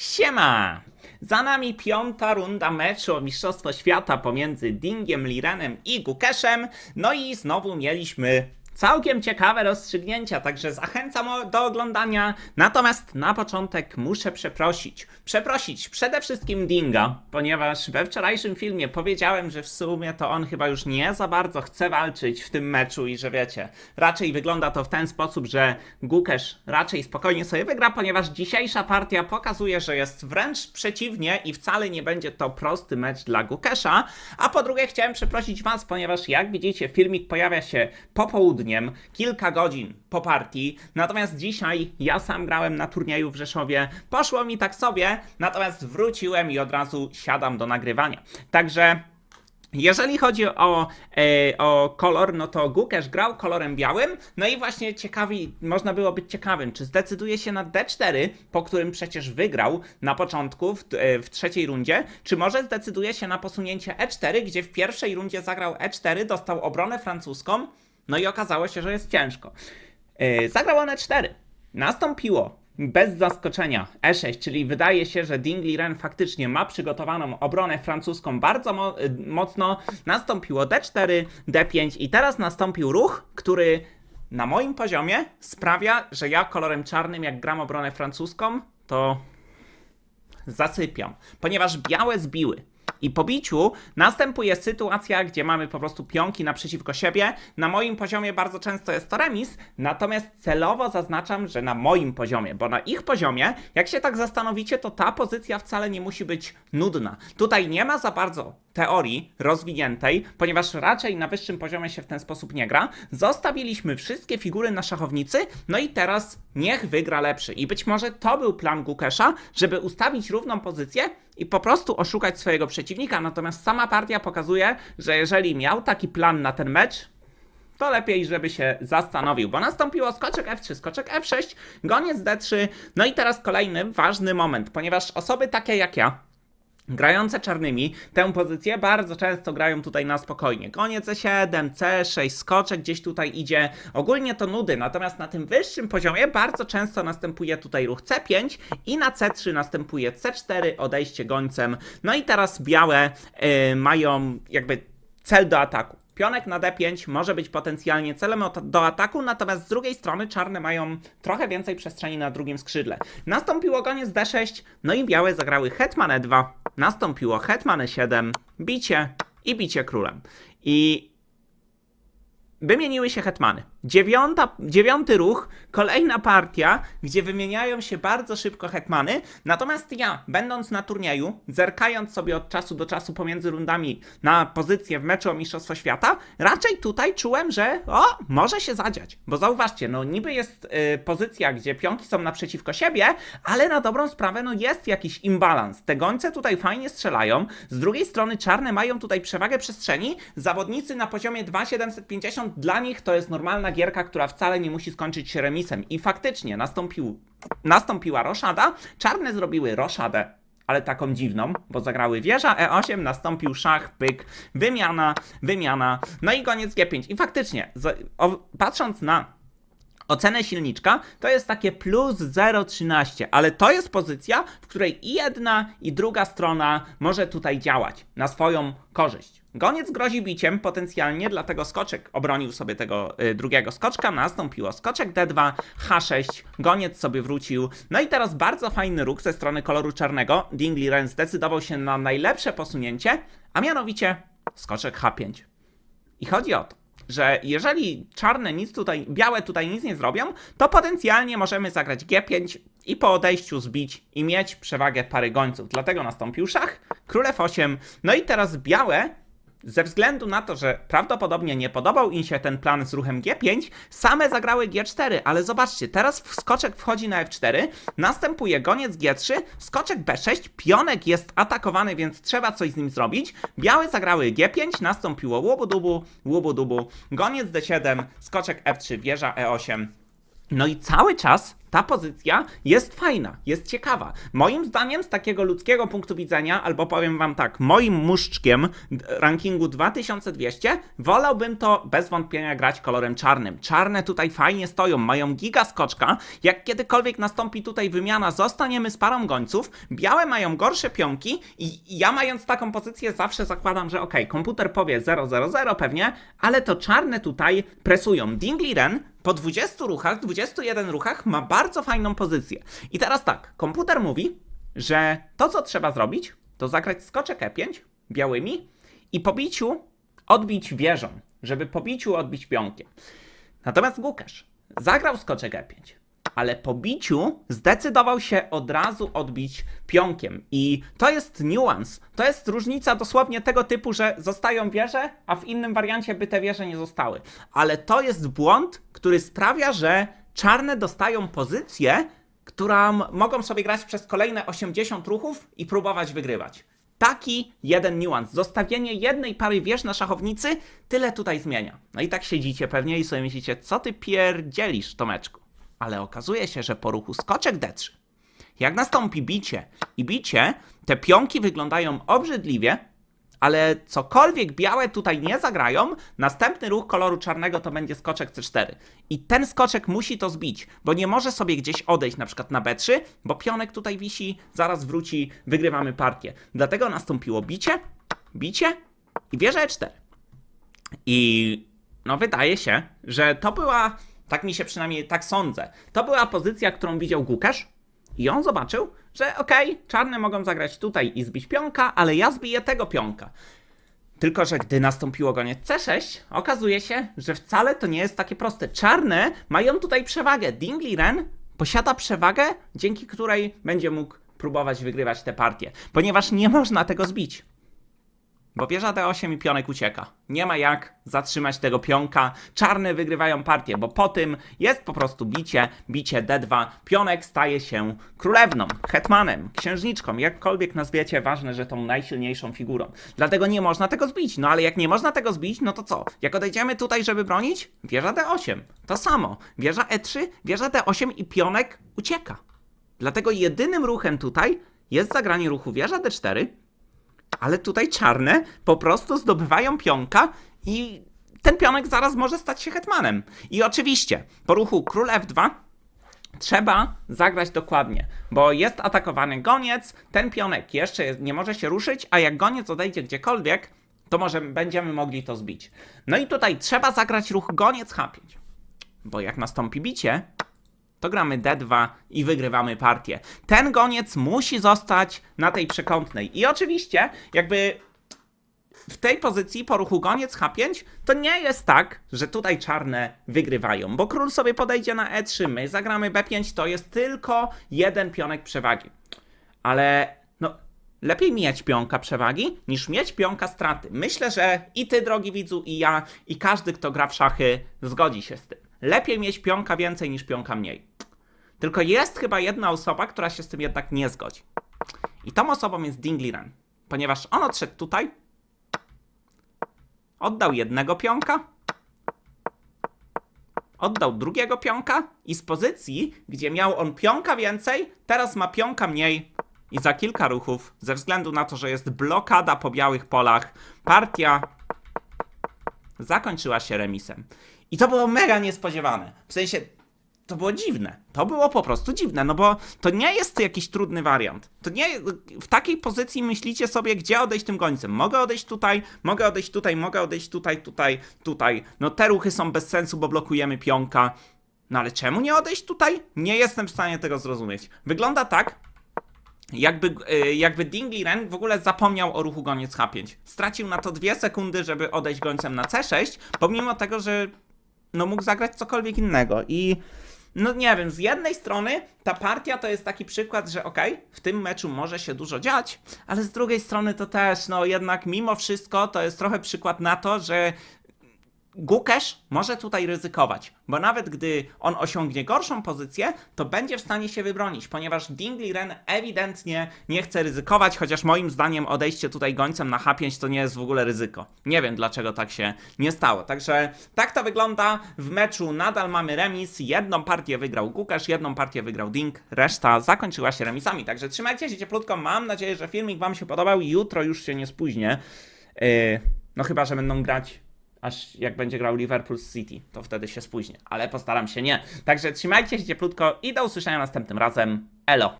Siema! Za nami piąta runda meczu o Mistrzostwo Świata pomiędzy Dingiem Lirenem i Gukeszem. No i znowu mieliśmy całkiem ciekawe rozstrzygnięcia, także zachęcam do oglądania. Natomiast na początek muszę przeprosić. Przeprosić przede wszystkim Dinga, ponieważ we wczorajszym filmie powiedziałem, że w sumie to on chyba już nie za bardzo chce walczyć w tym meczu i że wiecie, raczej wygląda to w ten sposób, że Gukesz raczej spokojnie sobie wygra, ponieważ dzisiejsza partia pokazuje, że jest wręcz przeciwnie i wcale nie będzie to prosty mecz dla Gukesza. A po drugie chciałem przeprosić Was, ponieważ jak widzicie filmik pojawia się kilka godzin po partii, natomiast dzisiaj ja sam grałem na turnieju w Rzeszowie, poszło mi tak sobie, natomiast wróciłem i od razu siadam do nagrywania. Także jeżeli chodzi o, e, o kolor, no to Gukesz grał kolorem białym, no i właśnie ciekawi, można było być ciekawym, czy zdecyduje się na D4, po którym przecież wygrał na początku, w, e, w trzeciej rundzie, czy może zdecyduje się na posunięcie E4, gdzie w pierwszej rundzie zagrał E4, dostał obronę francuską, no i okazało się, że jest ciężko. E, zagrał on E4. Nastąpiło bez zaskoczenia E6, czyli wydaje się, że Ding Liren faktycznie ma przygotowaną obronę francuską bardzo mo- y, mocno. Nastąpiło D4, D5 i teraz nastąpił ruch, który na moim poziomie sprawia, że ja kolorem czarnym, jak gram obronę francuską, to zasypiam, ponieważ białe zbiły. I po biciu następuje sytuacja, gdzie mamy po prostu pionki naprzeciwko siebie. Na moim poziomie bardzo często jest to remis, natomiast celowo zaznaczam, że na moim poziomie, bo na ich poziomie, jak się tak zastanowicie, to ta pozycja wcale nie musi być nudna. Tutaj nie ma za bardzo teorii rozwiniętej, ponieważ raczej na wyższym poziomie się w ten sposób nie gra. Zostawiliśmy wszystkie figury na szachownicy, no i teraz niech wygra lepszy. I być może to był plan Gukesza, żeby ustawić równą pozycję i po prostu oszukać swojego przeciwnika. Natomiast sama partia pokazuje, że jeżeli miał taki plan na ten mecz, to lepiej, żeby się zastanowił, bo nastąpiło skoczek F3, skoczek F6, goniec D3, no i teraz kolejny ważny moment, ponieważ osoby takie jak ja, grające czarnymi, tę pozycję bardzo często grają tutaj na spokojnie. Koniec E7, C6, skoczek gdzieś tutaj idzie. Ogólnie to nudy, natomiast na tym wyższym poziomie bardzo często następuje tutaj ruch C5 i na C3 następuje C4, odejście gońcem. No i teraz białe y, mają jakby cel do ataku. Pionek na D5 może być potencjalnie celem do ataku, natomiast z drugiej strony czarne mają trochę więcej przestrzeni na drugim skrzydle. Nastąpiło goniec D6, no i białe zagrały hetman E2, nastąpiło hetman E7, bicie i bicie królem. I wymieniły się hetmany. Dziewiąta, dziewiąty ruch, kolejna partia, gdzie wymieniają się bardzo szybko hetmany. Natomiast ja, będąc na turnieju, zerkając sobie od czasu do czasu pomiędzy rundami na pozycję w meczu o Mistrzostwo Świata, raczej tutaj czułem, że o, może się zadziać. Bo zauważcie, no niby jest y, pozycja, gdzie pionki są naprzeciwko siebie, ale na dobrą sprawę, no jest jakiś imbalans. Te gońce tutaj fajnie strzelają, z drugiej strony czarne mają tutaj przewagę przestrzeni, zawodnicy na poziomie 2750 dla nich to jest normalna gierka, która wcale nie musi skończyć się remisem. I faktycznie nastąpił, nastąpiła roszada, czarne zrobiły roszadę ale taką dziwną, bo zagrały wieża E8, nastąpił szach, pyk, wymiana, wymiana, no i koniec G5. I faktycznie, patrząc na ocenę silniczka, to jest takie plus 0,13, ale to jest pozycja, w której i jedna, i druga strona może tutaj działać na swoją korzyść. Goniec grozi biciem potencjalnie, dlatego skoczek obronił sobie tego y, drugiego skoczka, nastąpiło skoczek D2, H6, goniec sobie wrócił. No i teraz bardzo fajny ruch ze strony koloru czarnego. Dingli Ren zdecydował się na najlepsze posunięcie, a mianowicie skoczek H5. I chodzi o to, że jeżeli czarne nic tutaj, białe tutaj nic nie zrobią, to potencjalnie możemy zagrać G5 i po odejściu zbić i mieć przewagę pary gońców. Dlatego nastąpił szach, król F8, no i teraz białe ze względu na to, że prawdopodobnie nie podobał im się ten plan z ruchem G5, same zagrały G4, ale zobaczcie, teraz skoczek wchodzi na F4, następuje goniec G3, skoczek B6, pionek jest atakowany, więc trzeba coś z nim zrobić. Białe zagrały G5, nastąpiło łubu-dubu, łubu-dubu, goniec D7, skoczek F3, wieża E8. No i cały czas ta pozycja jest fajna, jest ciekawa. Moim zdaniem, z takiego ludzkiego punktu widzenia, albo powiem wam tak, moim muszczkiem rankingu 2200, wolałbym to bez wątpienia grać kolorem czarnym. Czarne tutaj fajnie stoją, mają giga skoczka. Jak kiedykolwiek nastąpi tutaj wymiana, zostaniemy z parą gońców. Białe mają gorsze pionki i ja mając taką pozycję zawsze zakładam, że ok, komputer powie 000 pewnie, ale to czarne tutaj presują. Dingliren po 20 ruchach, 21 ruchach ma bardzo fajną pozycję. I teraz tak, komputer mówi, że to co trzeba zrobić, to zagrać skoczek E5 białymi i po biciu odbić wieżą, żeby po biciu odbić pionkiem. Natomiast Łukasz zagrał skoczek E5, ale po biciu zdecydował się od razu odbić pionkiem. I to jest niuans. To jest różnica dosłownie tego typu, że zostają wieże, a w innym wariancie by te wieże nie zostały. Ale to jest błąd, który sprawia, że czarne dostają pozycję, która mogą sobie grać przez kolejne 80 ruchów i próbować wygrywać. Taki jeden niuans. Zostawienie jednej pary wież na szachownicy tyle tutaj zmienia. No i tak siedzicie pewnie i sobie myślicie, co ty pierdzielisz, Tomeczku. Ale okazuje się, że po ruchu skoczek D3, jak nastąpi bicie i bicie, te pionki wyglądają obrzydliwie, ale cokolwiek białe tutaj nie zagrają, następny ruch koloru czarnego to będzie skoczek C4. I ten skoczek musi to zbić, bo nie może sobie gdzieś odejść na przykład na B3, bo pionek tutaj wisi, zaraz wróci, wygrywamy partię. Dlatego nastąpiło bicie, bicie i wieża E4. I no wydaje się, że to była, tak mi się przynajmniej tak sądzę, to była pozycja, którą widział Gukasz i on zobaczył, że okej, czarne mogą zagrać tutaj i zbić pionka, ale ja zbiję tego pionka. Tylko, że gdy nastąpiło goniec C6, okazuje się, że wcale to nie jest takie proste. Czarne mają tutaj przewagę. Dingli Ren posiada przewagę, dzięki której będzie mógł próbować wygrywać te partie, ponieważ nie można tego zbić. Bo wieża D8 i pionek ucieka. Nie ma jak zatrzymać tego pionka. Czarne wygrywają partię, bo po tym jest po prostu bicie, bicie D2. Pionek staje się królewną, hetmanem, księżniczką, jakkolwiek nazwiecie, ważne, że tą najsilniejszą figurą. Dlatego nie można tego zbić. No ale jak nie można tego zbić, no to co? Jak odejdziemy tutaj, żeby bronić? Wieża D8. To samo. Wieża E3, wieża D8 i pionek ucieka. Dlatego jedynym ruchem tutaj jest zagranie ruchu wieża D4, ale tutaj czarne po prostu zdobywają pionka i ten pionek zaraz może stać się hetmanem. I oczywiście po ruchu król F2 trzeba zagrać dokładnie, bo jest atakowany goniec, ten pionek jeszcze jest, nie może się ruszyć, a jak goniec odejdzie gdziekolwiek, to może będziemy mogli to zbić. No i tutaj trzeba zagrać ruch goniec H5, bo jak nastąpi bicie, to gramy D2 i wygrywamy partię. Ten goniec musi zostać na tej przekątnej. I oczywiście, jakby w tej pozycji po ruchu goniec H5 to nie jest tak, że tutaj czarne wygrywają, bo król sobie podejdzie na E3, my zagramy B5, to jest tylko jeden pionek przewagi. Ale no, lepiej mieć pionka przewagi niż mieć pionka straty. Myślę, że i ty, drogi widzu, i ja, i każdy, kto gra w szachy, zgodzi się z tym. Lepiej mieć pionka więcej niż pionka mniej. Tylko jest chyba jedna osoba, która się z tym jednak nie zgodzi. I tą osobą jest Dingliren. Ponieważ on odszedł tutaj, oddał jednego pionka, oddał drugiego pionka i z pozycji, gdzie miał on pionka więcej, teraz ma pionka mniej. I za kilka ruchów, ze względu na to, że jest blokada po białych polach, partia zakończyła się remisem. I to było mega niespodziewane. W sensie, to było dziwne. To było po prostu dziwne, no bo to nie jest jakiś trudny wariant. To nie w takiej pozycji myślicie sobie, gdzie odejść tym gońcem. Mogę odejść tutaj, mogę odejść tutaj, mogę odejść tutaj, tutaj, tutaj. No te ruchy są bez sensu, bo blokujemy pionka. No ale czemu nie odejść tutaj? Nie jestem w stanie tego zrozumieć. Wygląda tak, jakby, y, jakby Dingley Ren w ogóle zapomniał o ruchu goniec H5. Stracił na to dwie sekundy, żeby odejść gońcem na C6, pomimo tego, że no mógł zagrać cokolwiek innego. I no nie wiem, z jednej strony ta partia to jest taki przykład, że okej, okay, w tym meczu może się dużo dziać, ale z drugiej strony to też, no jednak mimo wszystko to jest trochę przykład na to, że Gukesz może tutaj ryzykować, bo nawet gdy on osiągnie gorszą pozycję, to będzie w stanie się wybronić, ponieważ Dingli Ren ewidentnie nie chce ryzykować, chociaż moim zdaniem odejście tutaj gońcem na H5 to nie jest w ogóle ryzyko. Nie wiem dlaczego tak się nie stało. Także tak to wygląda. W meczu nadal mamy remis. Jedną partię wygrał Gukesz, jedną partię wygrał Ding, reszta zakończyła się remisami. Także trzymajcie się cieplutko. Mam nadzieję, że filmik Wam się podobał jutro już się nie spóźnię. Yy, no chyba, że będą grać aż jak będzie grał Liverpool City, to wtedy się spóźnię, ale postaram się nie. Także trzymajcie się cieplutko i do usłyszenia następnym razem. Elo!